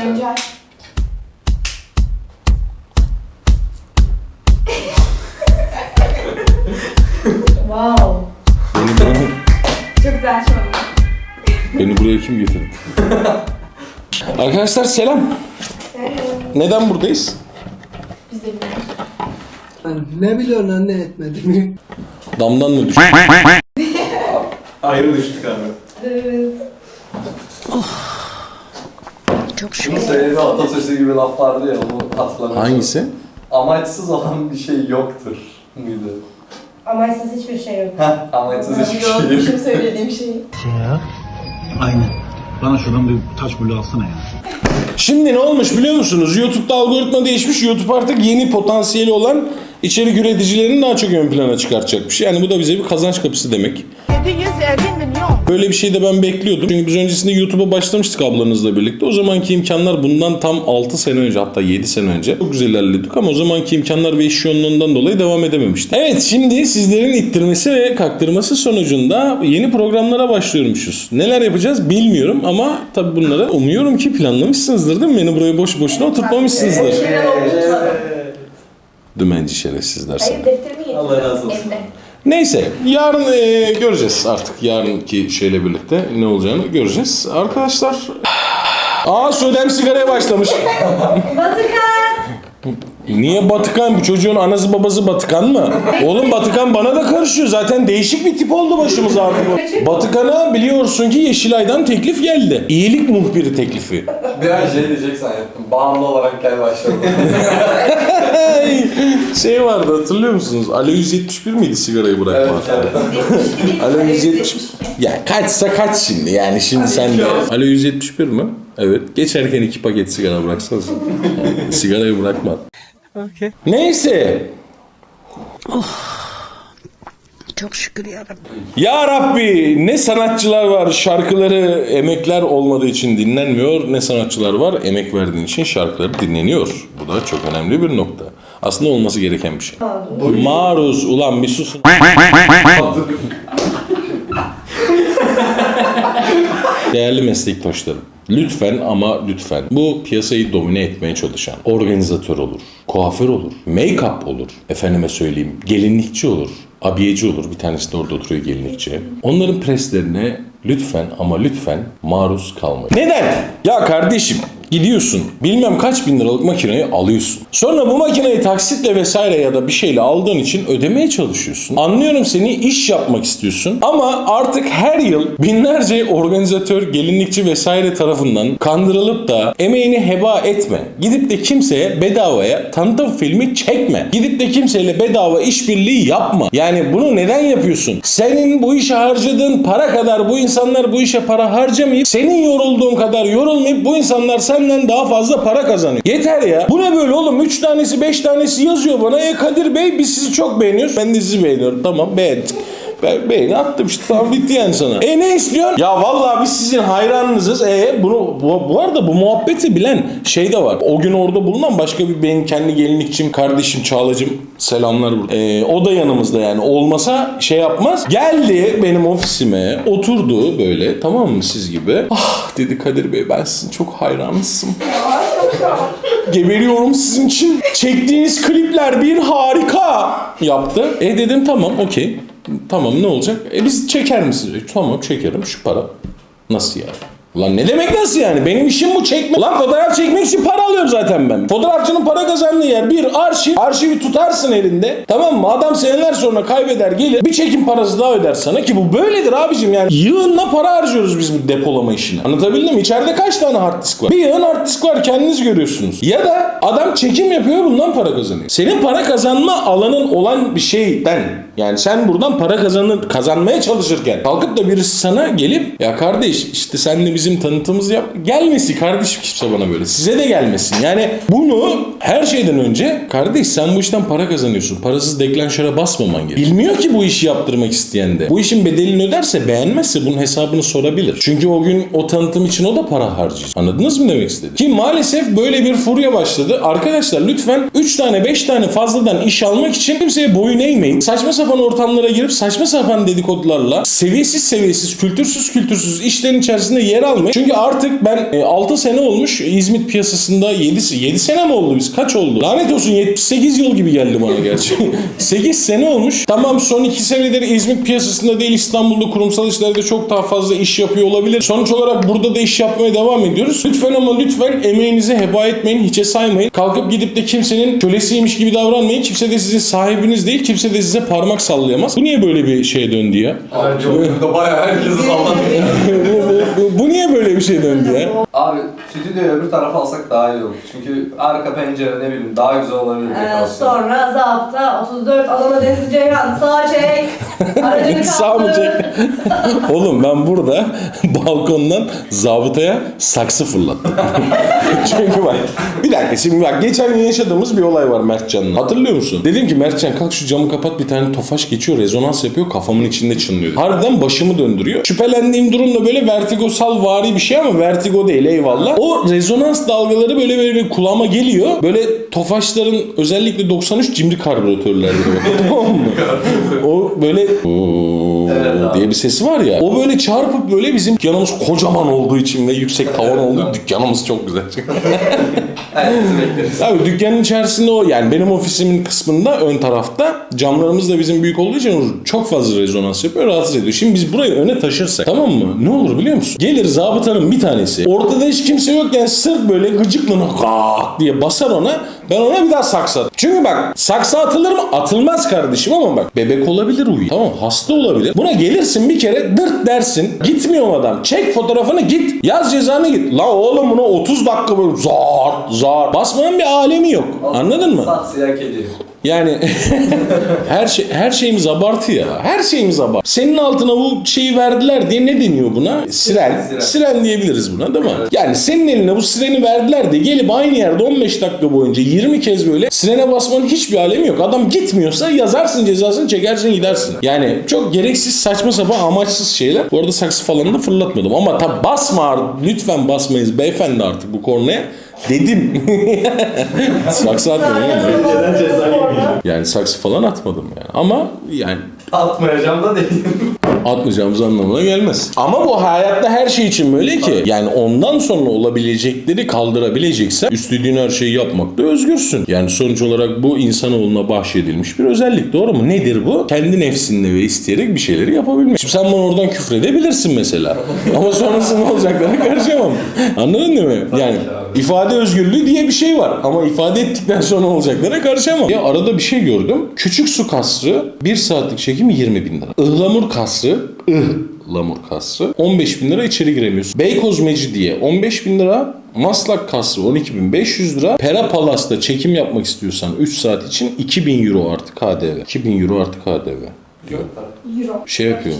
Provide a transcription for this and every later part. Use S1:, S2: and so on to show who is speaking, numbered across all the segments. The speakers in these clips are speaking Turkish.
S1: Önce Wow.
S2: Beni, buraya,
S1: Çok güzel şu
S2: beni buraya kim getirdi? Arkadaşlar selam. Neden buradayız?
S1: Biz de biliyoruz.
S3: Ne biliyorsun anne etmediğimi?
S2: Damdan mı düştü?
S4: Ayrı düştük abi.
S5: Çok
S4: Şunu
S5: şükür.
S4: söylediği atasözü gibi laf vardı ya onu hatırlamıyorum.
S2: Hangisi?
S4: Amaçsız olan bir şey yoktur muydu?
S1: Amaçsız hiçbir şey yok.
S4: Heh, amaçsız hiçbir şey yok.
S1: Yokmuşum söylediğim şey.
S6: Aynen. Bana şuradan bir taş bulu alsana ya.
S2: Şimdi ne olmuş biliyor musunuz? YouTube'da algoritma değişmiş. YouTube artık yeni potansiyeli olan içerik üreticilerini daha çok ön plana çıkartacakmış. Yani bu da bize bir kazanç kapısı demek.
S5: 750 milyon.
S2: Böyle bir şey de ben bekliyordum. Çünkü biz öncesinde YouTube'a başlamıştık ablanızla birlikte. O zamanki imkanlar bundan tam 6 sene önce hatta 7 sene önce çok güzel ilerledik ama o zamanki imkanlar ve iş yoğunluğundan dolayı devam edememiştik. Evet şimdi sizlerin ittirmesi ve kaktırması sonucunda yeni programlara başlıyormuşuz. Neler yapacağız bilmiyorum ama tabii bunları umuyorum ki planlamışsınızdır değil mi? Beni buraya boş boşuna oturtmamışsınızdır. Dümenci şerefsizler sana.
S4: Allah razı olsun.
S1: Evde.
S2: Neyse yarın e, göreceğiz artık yarınki şeyle birlikte ne olacağını göreceğiz. Arkadaşlar Aa Södem sigaraya başlamış.
S1: Batıkan.
S2: Niye Batıkan? Bu çocuğun anası babası Batıkan mı? Oğlum Batıkan bana da karışıyor. Zaten değişik bir tip oldu başımıza artık. Batıkan'a biliyorsun ki Yeşilay'dan teklif geldi. İyilik muhbiri teklifi.
S4: Bir an şey diyecek zannettim. Bağımlı olarak gel başladı.
S2: şey vardı hatırlıyor musunuz? Alo 171 miydi sigarayı bırakma?
S4: evet, evet.
S2: Alo 170. Ya kaçsa kaç şimdi yani şimdi sen de. Alo 171 mi? Evet. Geçerken iki paket sigara bıraksanız. Sigarayı bırakma. Neyse.
S5: Çok şükür yarabbim.
S2: Ya Rabbi ne sanatçılar var şarkıları emekler olmadığı için dinlenmiyor ne sanatçılar var emek verdiğin için şarkıları dinleniyor. Bu da çok önemli bir nokta. Aslında olması gereken bir şey. Maruz ulan bir susun. Değerli meslektaşlarım. Lütfen ama lütfen. Bu piyasayı domine etmeye çalışan organizatör olur, kuaför olur, make-up olur, efendime söyleyeyim gelinlikçi olur, abiyeci olur. Bir tanesi de orada oturuyor gelinlikçi. Onların preslerine lütfen ama lütfen maruz kalmayın. Neden? Ya kardeşim gidiyorsun bilmem kaç bin liralık makineyi alıyorsun. Sonra bu makineyi taksitle vesaire ya da bir şeyle aldığın için ödemeye çalışıyorsun. Anlıyorum seni iş yapmak istiyorsun ama artık her yıl binlerce organizatör, gelinlikçi vesaire tarafından kandırılıp da emeğini heba etme. Gidip de kimseye bedavaya tanıtım filmi çekme. Gidip de kimseyle bedava işbirliği yapma. Yani bunu neden yapıyorsun? Senin bu işe harcadığın para kadar bu insanlar bu işe para harcamayıp senin yorulduğun kadar yorulmayıp bu insanlar senden daha fazla para kazanıyor. Yeter ya. Bu ne böyle oğlum? 3 tanesi 5 tanesi yazıyor bana. E Kadir Bey biz sizi çok beğeniyoruz. Ben de sizi beğeniyorum. Tamam beğendik. Ben beğeni attım işte tamam bitti yani sana. E ne istiyorsun? Ya vallahi biz sizin hayranınızız. E bunu bu, bu arada bu muhabbeti bilen şey de var. O gün orada bulunan başka bir benim kendi gelinlikçim, kardeşim, Çağlacım selamlar burada. E, o da yanımızda yani. Olmasa şey yapmaz. Geldi benim ofisime oturdu böyle tamam mı siz gibi. Ah dedi Kadir Bey ben sizin çok hayranınızım. Geberiyorum sizin için. Çektiğiniz klipler bir harika yaptı. E dedim tamam okey. Tamam ne olacak? E biz çeker misiniz? E, tamam çekerim şu para. Nasıl yani? Ulan ne demek nasıl yani? Benim işim bu çekme. Ulan fotoğraf çekmek için para alıyorum zaten ben. Fotoğrafçının para kazandığı yer bir arşiv. Arşivi tutarsın elinde. Tamam mı? Adam seneler sonra kaybeder gelir. Bir çekim parası daha öder sana ki bu böyledir abicim yani. Yığınla para harcıyoruz biz bu depolama işine. Anlatabildim mi? İçeride kaç tane hard disk var? Bir yığın hard disk var kendiniz görüyorsunuz. Ya da adam çekim yapıyor bundan para kazanıyor. Senin para kazanma alanın olan bir şeyden yani sen buradan para kazanır, kazanmaya çalışırken kalkıp da birisi sana gelip ya kardeş işte sen de bizim tanıtımımızı yap. Gelmesin kardeşim kimse bana böyle. Size de gelmesin. Yani bunu her şeyden önce kardeş sen bu işten para kazanıyorsun. Parasız deklanşöre basmaman gerekiyor. Bilmiyor ki bu işi yaptırmak isteyen de. Bu işin bedelini öderse beğenmezse bunun hesabını sorabilir. Çünkü o gün o tanıtım için o da para harcayacak. Anladınız mı demek istedim? Ki maalesef böyle bir furya başladı. Arkadaşlar lütfen 3 tane 5 tane fazladan iş almak için kimseye boyun eğmeyin. Saçma sapan ortamlara girip saçma sapan dedikodularla seviyesiz seviyesiz kültürsüz kültürsüz işlerin içerisinde yer almayın. Çünkü artık ben 6 sene olmuş İzmit piyasasında 7, 7 sene mi oldu biz? Kaç oldu? Lanet olsun 78 yıl gibi geldi bana gerçi. 8 sene olmuş. Tamam son 2 senedir İzmit piyasasında değil İstanbul'da kurumsal işlerde çok daha fazla iş yapıyor olabilir. Sonuç olarak burada da iş yapmaya devam ediyoruz. Lütfen ama lütfen emeğinizi heba etmeyin, hiçe saymayın. Kalkıp gidip de kimsenin kölesiymiş gibi davranmayın. Kimse de sizin sahibiniz değil, kimse de size parmak sallayamaz. Bu niye böyle bir şeye döndü ya?
S4: Abi çok bayağı herkesi salladı.
S2: bu, bu- bu niye böyle bir şey döndü ya?
S4: Abi stüdyoyu öbür tarafa alsak daha iyi olur. Çünkü arka pencere ne bileyim daha güzel olabilir.
S1: Ee,
S4: dekorasyon.
S1: sonra zapta 34 Adana Denizli Ceyhan sağ çek. Aracını
S2: Sağ mı
S1: kaldır.
S2: çek? Oğlum ben burada balkondan zabıtaya saksı fırlattım. Çünkü bak bir dakika şimdi bak geçen gün yaşadığımız bir olay var Mertcan'la. Hatırlıyor musun? Dedim ki Mertcan kalk şu camı kapat bir tane tofaş geçiyor rezonans yapıyor kafamın içinde çınlıyor. Harbiden başımı döndürüyor. Şüphelendiğim durum da böyle vertigosal vari bir şey ama vertigo değil eyvallah. O rezonans dalgaları böyle böyle bir kulağıma geliyor. Böyle tofaşların özellikle 93 cimri karbüratörlerde böyle. tamam mı? O böyle
S4: Evet.
S2: Diye bir sesi var ya. O böyle çarpıp böyle bizim dükkanımız kocaman olduğu için ve yüksek tavan olduğu dükkanımız çok güzel.
S4: Herkesi.
S2: Abi dükkanın içerisinde o yani benim ofisimin kısmında ön tarafta camlarımız da bizim büyük olduğu için çok fazla rezonans yapıyor rahatsız ediyor. Şimdi biz burayı öne taşırsak tamam mı? Ne olur biliyor musun? Gelir zabıtanın bir tanesi ortada hiç kimse yokken sırf böyle gıcıklığına "Gak" diye basar ona ben ona bir daha saksa. Çünkü bak saksı atılır mı? Atılmaz kardeşim ama bak bebek olabilir uyuyor. Tamam hasta olabilir. Buna gelirsin bir kere dırt dersin. Gitmiyor adam. Çek fotoğrafını git. Yaz cezanı git. La oğlum buna 30 dakika böyle zar zar. Basmanın bir alemi yok. Anladın mı?
S4: Saksıya kedi.
S2: Yani her şey her şeyimiz abartı ya. Her şeyimiz abartı. Senin altına bu şeyi verdiler diye ne deniyor buna? Siren.
S4: Siren.
S2: Siren diyebiliriz buna değil mi? Yani senin eline bu sireni verdiler diye gelip aynı yerde 15 dakika boyunca 20 kez böyle sirene basmanın hiçbir alemi yok. Adam gitmiyorsa yazarsın cezasını çekersin gidersin. Yani çok gereksiz saçma sapan amaçsız şeyler. Bu arada saksı falan da fırlatmadım. Ama tabi basma lütfen basmayız beyefendi artık bu kornaya. Dedim. saksı atmayın. oğlum. Yani saksı falan atmadım yani. Ama yani
S4: Atmayacağım da değil.
S2: atmayacağımız anlamına gelmez. Ama bu hayatta her şey için böyle ki. Yani ondan sonra olabilecekleri kaldırabileceksen istediğin her şeyi yapmakta özgürsün. Yani sonuç olarak bu insanoğluna bahşedilmiş bir özellik. Doğru mu? Nedir bu? Kendi nefsinle ve isteyerek bir şeyleri yapabilmek. Şimdi sen bana oradan küfredebilirsin mesela. Ama sonrasında ne olacaklara karışamam. Anladın değil mi? Yani ifade özgürlüğü diye bir şey var. Ama ifade ettikten sonra olacaklara karışamam. Ya arada bir şey gördüm. Küçük su kasrı bir saatlik çekim 20 bin lira. Ihlamur kasrı ıhlamur kasrı 15 bin lira içeri giremiyorsun. Beykoz Mecidiye 15 bin lira. Maslak kasrı 12.500 lira. Pera Palas'ta çekim yapmak istiyorsan 3 saat için 2000 euro artı KDV. 2000 euro artı KDV diyor.
S1: Euro.
S2: Şey yapıyor.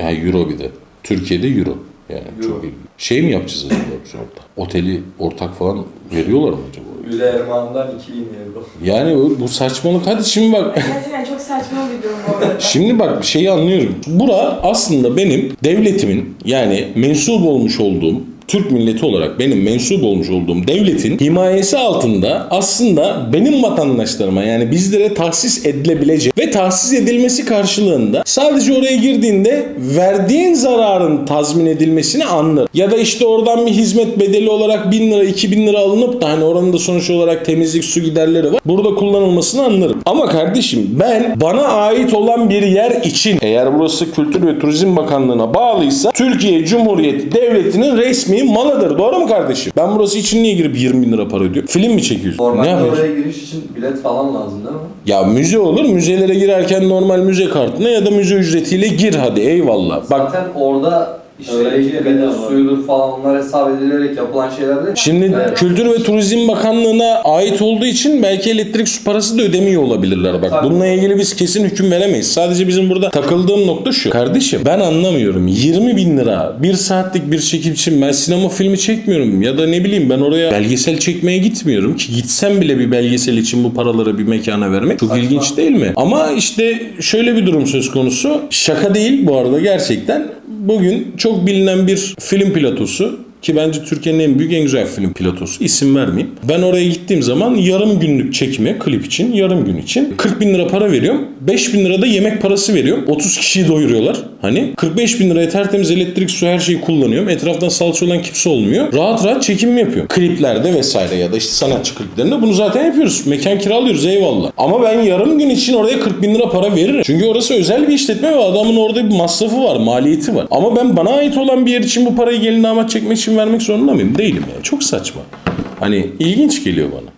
S2: Ha euro bir de. Türkiye'de euro. Yani çok ilginç. Şey mi yapacağız acaba biz orada? Oteli ortak falan veriyorlar mı acaba?
S4: Üle Erman'dan 2000 euro.
S2: Yani bu- bu saçmalık. Hadi şimdi bak.
S1: Gerçekten çok saçma bir durum bu arada.
S2: Şimdi bak bir şeyi anlıyorum. Bura aslında benim devletimin yani mensup olmuş olduğum Türk milleti olarak benim mensup olmuş olduğum devletin himayesi altında aslında benim vatandaşlarıma yani bizlere tahsis edilebilecek ve tahsis edilmesi karşılığında sadece oraya girdiğinde verdiğin zararın tazmin edilmesini anlar. Ya da işte oradan bir hizmet bedeli olarak 1000 lira 2000 lira alınıp da hani oranın da sonuç olarak temizlik su giderleri var. Burada kullanılmasını anlarım. Ama kardeşim ben bana ait olan bir yer için eğer burası Kültür ve Turizm Bakanlığı'na bağlıysa Türkiye Cumhuriyeti Devleti'nin resmi malıdır. Doğru mu kardeşim? Ben burası için niye girip 20 bin lira para ödüyorum? Film mi çekiyorsun? ne
S4: Normalde
S2: yapıyorsun?
S4: oraya giriş için bilet falan lazım değil mi?
S2: Ya müze olur. Müzelere girerken normal müze kartına ya da müze ücretiyle gir hadi eyvallah. Bak
S4: Zaten orada işte suyudur falan onlar hesap edilerek yapılan şeyler değil.
S2: Şimdi
S4: Evet.
S2: Kültür ve Turizm Bakanlığı'na ait olduğu için belki elektrik su parası da ödemiyor olabilirler bak.
S4: Tabii.
S2: Bununla ilgili biz kesin hüküm veremeyiz. Sadece bizim burada takıldığım nokta şu. Kardeşim ben anlamıyorum. 20 bin lira bir saatlik bir çekim için ben sinema filmi çekmiyorum. Ya da ne bileyim ben oraya belgesel çekmeye gitmiyorum ki. Gitsem bile bir belgesel için bu paraları bir mekana vermek çok ilginç değil mi? Ama işte şöyle bir durum söz konusu. Şaka değil bu arada gerçekten. Bugün çok bilinen bir film platosu ki bence Türkiye'nin en büyük en güzel film pilotosu isim vermeyeyim. Ben oraya gittiğim zaman yarım günlük çekime klip için yarım gün için 40 bin lira para veriyorum. 5 bin lira da yemek parası veriyorum. 30 kişiyi doyuruyorlar. Hani 45 bin liraya tertemiz elektrik su her şeyi kullanıyorum. Etraftan salça olan kimse olmuyor. Rahat rahat çekim yapıyorum. Kliplerde vesaire ya da işte sanatçı kliplerinde bunu zaten yapıyoruz. Mekan kiralıyoruz eyvallah. Ama ben yarım gün için oraya 40 bin lira para veririm. Çünkü orası özel bir işletme ve adamın orada bir masrafı var, maliyeti var. Ama ben bana ait olan bir yer için bu parayı gelin damat çekmek için vermek zorunda mıyım? Değilim yani. Çok saçma. Hani ilginç geliyor bana.